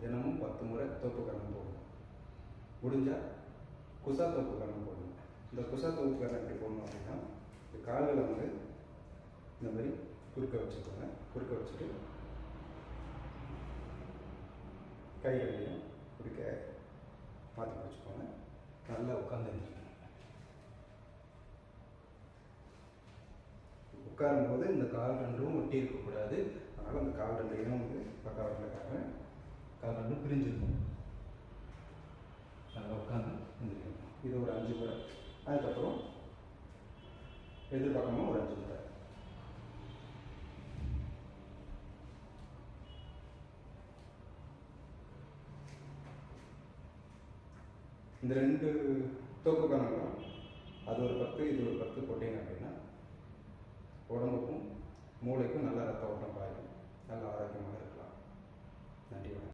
தினமும் பத்து முறை தோப்பு கரணம் போடணும் முடிஞ்சால் குசா தோப்பு கரணம் போடணும் இந்த குசா தோப்பு கரணம் எப்படி போடணும் அப்படின்னா இந்த கால்களை வந்து இந்த மாதிரி குறுக்க வச்சுக்கோங்க. குறுக்க வச்சுட்டு கைகளையும் குறுக்க மாற்றி வச்சுக்கோங்க. நல்லா உட்காந்து உட்காரும்போது இந்த கால் ரெண்டும் ஒட்டி இருக்கக்கூடாது. அதனால் அந்த கால் ரெண்டையும் வந்து பக்கவாட்டில் காட்டுறேன். பிரிஞ்சிருக்கும். நல்லா உட்காந்து எழுந்திரிக்கணும் இது ஒரு அஞ்சு முறை. அதுக்கப்புறம் எதிர்பார்க்கணும் ஒரு அஞ்சு முறை. இந்த ரெண்டு தோப்பு கணக்கும் அது ஒரு பத்து இது ஒரு பத்து போட்டீங்க அப்படின்னா உடம்புக்கும் மூளைக்கும் நல்ல ரத்த ஓட்டம் பாயும். நல்ல ஆரோக்கியமாக இருக்கும்.